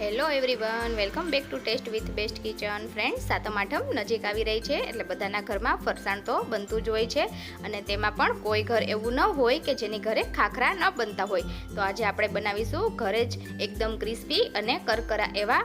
Hello everyone welcome back to taste with best kitchen friends Satam Atham નજીક આવી રહી છે, એટલે બધાના ઘરમાં ફરસાણ તો બનતું જ હોય છે. અને તેમાં પણ કોઈ ઘર એવું ન હોય કે જેની ઘરે ખાખરા ન બનતા હોય. તો આજે આપણે બનાવીશું ઘરે જ એકદમ ક્રિસ્પી અને કરકરા એવા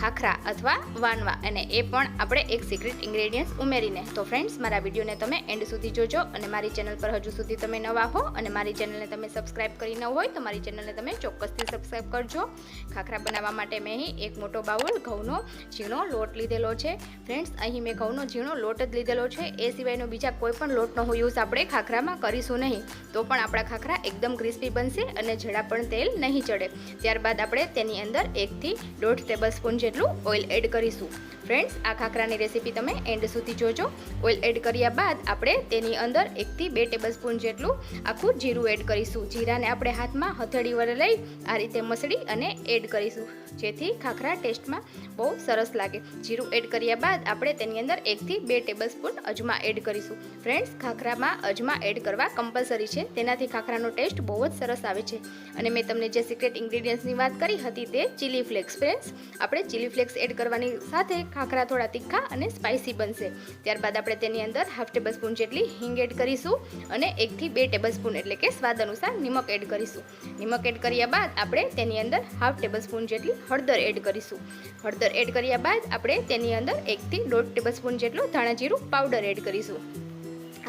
ખાખરા અથવા વાનવા. અને એ પણ આપણે એક સિક્રેટ ઇન્ગ્રેડિયન્ટ્સ ઉમેરીને. તો ફ્રેન્ડ્સ મારા વિડીયોને તમે એન્ડ સુધી જોજો અને મારી ચેનલ પર હજુ સુધી તમે નવા હો અને મારી ચેનલને તમે સબસ્ક્રાઈબ કરી ન હોય તો મારી ચેનલને તમે ચોક્કસથી સબસ્ક્રાઈબ કરજો. ખાખરા બનાવવા માટે મેં અહીં એક મોટો બાઉલ ઘઉંનો ઝીણો લોટ લીધેલો છે. ફ્રેન્ડ્સ, અહીં મેં ઘઉંનો ઝીણો લોટ જ લીધેલો છે. એ સિવાયનો બીજા કોઈ પણ લોટનો યુઝ આપણે ખાખરામાં કરીશું નહીં. તો પણ આપણા ખાખરા એકદમ ક્રિસ્પી બનશે અને જરા પણ તેલ નહીં ચડે. ત્યારબાદ આપણે તેની અંદર એકથી દોઢ ટેબલ સ્પૂન જેટલું ઓઇલ એડ કરીશું. ફ્રેન્ડ્સ આ ખાખરાની રેસીપી તમે એન્ડ સુધી જોજો. ઓઇલ એડ કર્યા બાદ આપણે તેની અંદર એકથી બે ટેબલ સ્પૂન જેટલું આખું જીરું એડ કરીશું. જીરાને આપણે હાથમાં હથેળી વડે લઈ આ રીતે મસળી અને એડ કરીશું. જેથી ખાખરા ટેસ્ટમાં બહુ સરસ લાગે. જીરું એડ કર્યા બાદ આપણે તેની અંદર એકથી બે ટેબલ સ્પૂન અજમા એડ કરીશું. ફ્રેન્ડ્સ ખાખરામાં અજમા એડ કરવા કમ્પલસરી છે. તેનાથી ખાખરાનો ટેસ્ટ બહુ જ સરસ આવે છે. અને મેં તમને જે સિક્રેટ ઇન્ગ્રીડિયન્ટ્સની વાત કરી હતી તે ચીલી ફ્લેક્સ ફ્રેન્ડ્સ આપણે ચીલી ફ્લેક્સ એડ કરવાની સાથે ખાખરા થોડા તીખા અને સ્પાઇસી બનશે. ત્યારબાદ આપણે તેની અંદર હાફ ટેબલ સ્પૂન જેટલી હિંગ એડ કરીશું અને એકથી બે ટેબલ સ્પૂન એટલે કે સ્વાદ અનુસાર નિમક એડ કરીશું. નિમક એડ કર્યા બાદ આપણે તેની અંદર હાફ ટેબલ સ્પૂન જેટલી હળદર એડ કરીશું. હળદર એડ કર્યા બાદ આપણે તેની અંદર એકથી દોઢ ટેબલ સ્પૂન જેટલું ધાણા જીરું પાવડર એડ કરીશું.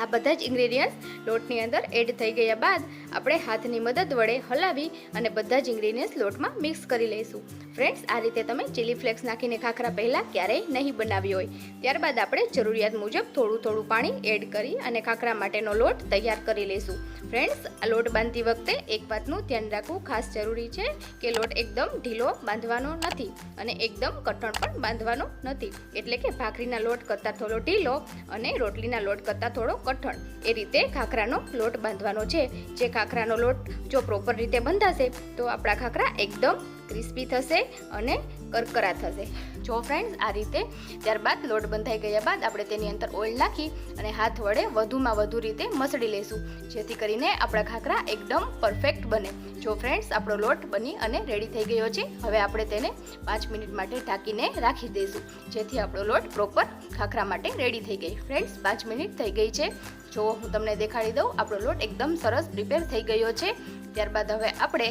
આ બધા જ ઇન્ગ્રેડિયન્ટ્સ લોટની અંદર એડ થઈ ગયા બાદ આપણે હાથની મદદ વડે હલાવી અને બધા જ ઇન્ગ્રેડિયન્ટ્સ લોટમાં મિક્સ કરી લઈશું. ફ્રેન્ડ્સ આ રીતે તમે ચીલી ફ્લેક્સ નાખીને ખાખરા પહેલાં ક્યારેય નહીં બનાવી હોય. ત્યારબાદ આપણે જરૂરિયાત મુજબ થોડું થોડું પાણી એડ કરી અને ખાખરા માટેનો લોટ તૈયાર કરી લઈશું. ફ્રેન્ડ્સ લોટ બાંધતી વખતે એક વાતનું ધ્યાન રાખવું ખાસ જરૂરી છે કે લોટ એકદમ ઢીલો બાંધવાનો નથી અને એકદમ કઠણ પણ બાંધવાનો નથી. એટલે કે ભાખરીના લોટ કરતાં થોડો ઢીલો અને રોટલીના લોટ કરતાં થોડો કઠણ. એ રીતે ખાખરાનો લોટ બાંધવાનો છે. જે ખાખરાનો લોટ જો પ્રોપર રીતે બંધાશે, તો આપણા ખાખરા એકદમ ક્રિસ્પી થશે અને કરકરા થશે. જો ફ્રેન્ડ્સ આ રીતે ત્યારબાદ લોટ બંધાઈ ગયા બાદ આપણે તેની અંદર ઓઇલ નાખી અને હાથ વડે વધુમાં વધુ રીતે મસળી લઈશું, જેથી કરીને આપણા ખાખરા એકદમ પરફેક્ટ બને. જો ફ્રેન્ડ્સ આપણો લોટ બની અને રેડી થઈ ગયો છે, હવે આપણે તેને પાંચ મિનિટ માટે ઢાંકીને રાખી દઈશું, જેથી આપણો લોટ પ્રોપર ખાખરા માટે રેડી થઈ ગઈ. ફ્રેન્ડ્સ પાંચ મિનિટ થઈ ગઈ છે. જો હું તમને દેખાડી દઉં, આપણો લોટ એકદમ સરસ પ્રિપેર થઈ ગયો છે. ત્યારબાદ હવે આપણે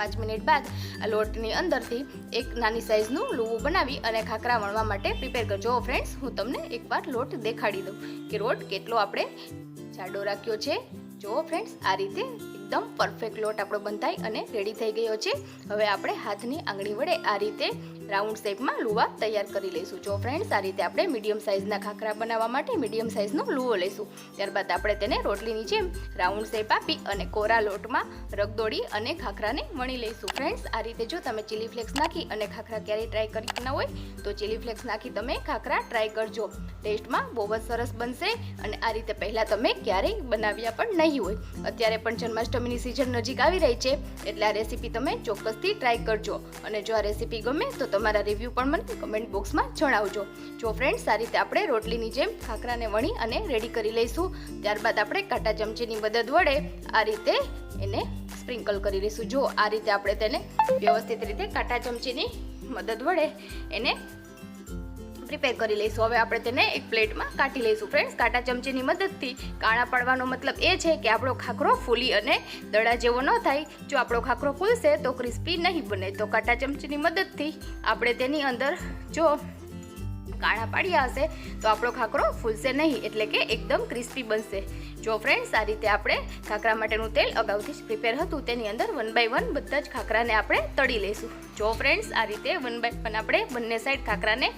પાંચ મિનિટ બાદ આ લોટની અંદરથી એક નાની સાઇઝનું લૂવું બનાવી અને ખાખરા વણવા માટે પ્રિપેર કરજો. ફ્રેન્ડ્સ, હું તમને એકવાર લોટ દેખાડી દઉં કે લોટ કેટલો આપણે જાડો રાખ્યો છે. જુઓ ફ્રેન્ડ્સ, આ રીતે એકદમ પરફેક્ટ લોટ આપણો બંધાઈ અને રેડી થઈ ગયો છે. હવે આપણે હાથની આંગળી વડે આ રીતે રાઉન્ડ શેપમાં લુવા તૈયાર કરી લઈશું. જો ફ્રેન્ડ્સ આ રીતે આપણે મીડિયમ સાઇઝના ખાખરા બનાવવા માટે મીડિયમ સાઇઝનો લુવો લઈશું. ત્યારબાદ આપણે તેને રોટલીની જેમ રાઉન્ડ શેપ આપી અને કોરા લોટમાં રગદોડી અને ખાખરાને વણી લઈશું. ફ્રેન્ડ્સ આ રીતે જો તમે ચીલી ફ્લેક્સ નાખી અને ખાખરા ક્યારેય ટ્રાય કરી ન હોય, તો ચીલી ફ્લેક્સ નાખી તમે ખાખરા ટ્રાય કરજો. ટેસ્ટમાં બહુ જ સરસ બનશે અને આ રીતે પહેલાં તમે ક્યારેય બનાવ્યા પણ નહીં હોય. અત્યારે પણ જન્માષ્ટમીની સિઝન નજીક આવી રહી છે, એટલે આ રેસીપી તમે ચોક્કસથી ટ્રાય કરજો. અને જો આ રેસીપી ગમે તો તમારા રિવ્યૂ પણ મને કમેન્ટ બોક્સમાં જણાવજો. જો ફ્રેન્ડ્સ આ રીતે આપણે રોટલીની જેમ ખાખરાને વણી અને રેડી કરી લઈશું. ત્યારબાદ આપણે કાંટા ચમચીની મદદ વડે આ રીતે એને સ્પ્રિંકલ કરી લઈશું. જો આ રીતે આપણે તેને વ્યવસ્થિત રીતે કાંટા ચમચીની મદદ વડે એને પ્રિપેર કરી લઈશું. હવે આપણે તેને એક પ્લેટમાં કાઢી લઈશું. ફ્રેન્ડ્સ કાંટા ચમચીની મદદથી કાણા પાડવાનો મતલબ એ છે કે આપણો ખાખરો ફૂલી અને દડા જેવો ન થાય. જો આપણો ખાખરો ફૂલશે તો ક્રિસ્પી નહીં બને. તો કાંટા ચમચીની મદદથી આપણે તેની અંદર જો કાણા પાડ્યા હશે તો આપણો ખાખરો ફૂલશે નહીં. એટલે કે એકદમ ક્રિસ્પી બનશે. જો ફ્રેન્ડ્સ આ રીતે આપણે ખાખરા માટેનું તેલ અગાઉથી જ પ્રિપેર હતું. તેની અંદર વન બાય વન બધા જ ખાખરાને આપણે તળી લઈશું. જો ફ્રેન્ડ્સ આ રીતે વન બાય વન આપણે બંને સાઈડ ખાખરાને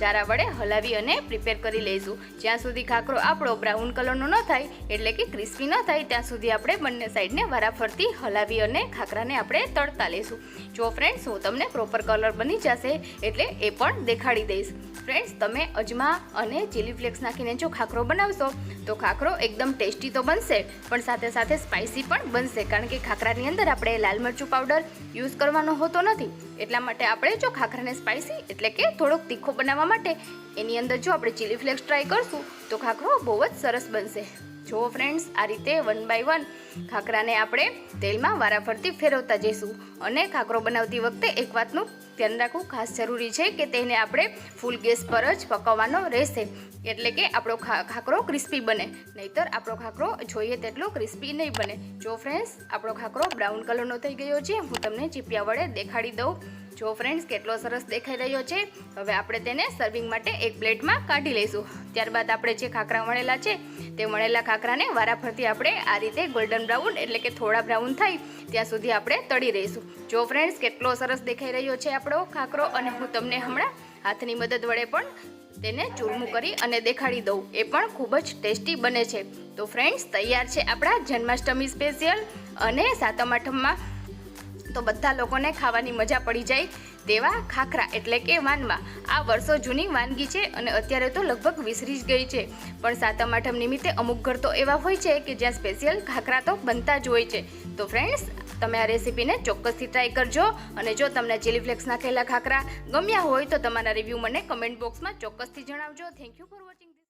ચારા વડે હલાવી અને પ્રિપેર કરી લઈશું. જ્યાં સુધી ખાખરો આપણો બ્રાઉન કલરનો ન થાય, એટલે કે ક્રિસ્પી ન થાય, ત્યાં સુધી આપણે બંને સાઈડને વારાફરતી હલાવી અને ખાખરાને આપણે તળતા લઈશું. જો ફ્રેન્ડ્સ હું તમને પ્રોપર કલર બની જશે, એટલે એ પણ દેખાડી દઈશ. ફ્રેન્ડ્સ તમે અજમા અને ચીલી ફ્લેક્સ નાખીને જો ખાખરો બનાવશો, તો ખાખરો એકદમ ટેસ્ટી તો બનશે, પણ સાથે સાથે સ્પાઇસી પણ બનશે. કારણ કે ખાખરાની અંદર આપણે લાલ મરચું પાવડર યુઝ કરવાનો હોતો નથી. એટલા માટે આપણે જો ખાખરાને સ્પાઇસી એટલે કે થોડોક તીખો બનાવવા માટે, એની અંદર જો આપણે ચીલી ફ્લેક્સ ટ્રાય કરશું, તો ખાખરો બહુ જ સરસ બનશે. જો ફ્રેન્ડ્સ આ રીતે વન બાય વન ખાખરાને આપણે તેલમાં વારાફરતી ફેરવતા જઈશું. અને ખાખરો બનાવતી વખતે એક વાતનું ધ્યાન રાખવું ખાસ જરૂરી છે કે તેને આપણે ફૂલ ગેસ પર જ પકાવવાનો રહેશે. એટલે કે આપણો ખાખરો ક્રિસ્પી બને. નહીતર આપણો ખાખરો જોઈએ તેટલો ક્રિસ્પી નહીં બને. જો ફ્રેન્ડ્સ, આપણો ખાખરો બ્રાઉન કલરનો થઈ ગયો છે, હું તમને ચીપિયા વડે દેખાડી દઉં. જો ફ્રેન્ડ્સ, કેટલો સરસ દેખાઈ રહ્યો છે, હવે આપણે તેને સર્વિંગ માટે એક પ્લેટમાં કાઢી લઈશું. ત્યારબાદ આપણે જે ખાખરા વણેલા છે, તે વણેલા ખાખરાને વારાફરતી આપણે આ રીતે ગોલ્ડન બ્રાઉન એટલે કે થોડા બ્રાઉન થાય, ત્યાં સુધી આપણે તળી રહીશું જો ફ્રેન્ડ્સ કેટલો સરસ દેખાઈ રહ્યો છે આપણો ખાખરો અને હું તમને હમણાં હાથની મદદ વડે પણ તેને ચૂરમું કરી અને દેખાડી દઉં. એ પણ ખૂબ જ ટેસ્ટી બને છે. તો ફ્રેન્ડ્સ તૈયાર છે આપણા જન્માષ્ટમી સ્પેશિયલ અને સાતમ આઠમમાં. તો બધા લોકોને ખાવાની મજા પડી જાય તેવા ખાખરા એટલે કે વાનમાં. આ વર્ષો જૂની વાનગી છે અને અત્યારે તો લગભગ વિસરી જ ગઈ છે. પણ સાતમ આઠમ નિમિત્તે અમુક ઘર તો એવા હોય છે કે જ્યાં સ્પેશિયલ ખાખરા તો બનતા જ હોય છે. તો ફ્રેન્ડ્સ તમે આ રેસીપીને ચોક્કસથી ટ્રાય કરજો અને જો તમને ચીલી ફ્લેક્સ નાખેલા ખાખરા ગમ્યા હોય તો તમારા રિવ્યૂ મને કમેન્ટ બોક્સમાં ચોક્કસથી જણાવજો. Thank you for watching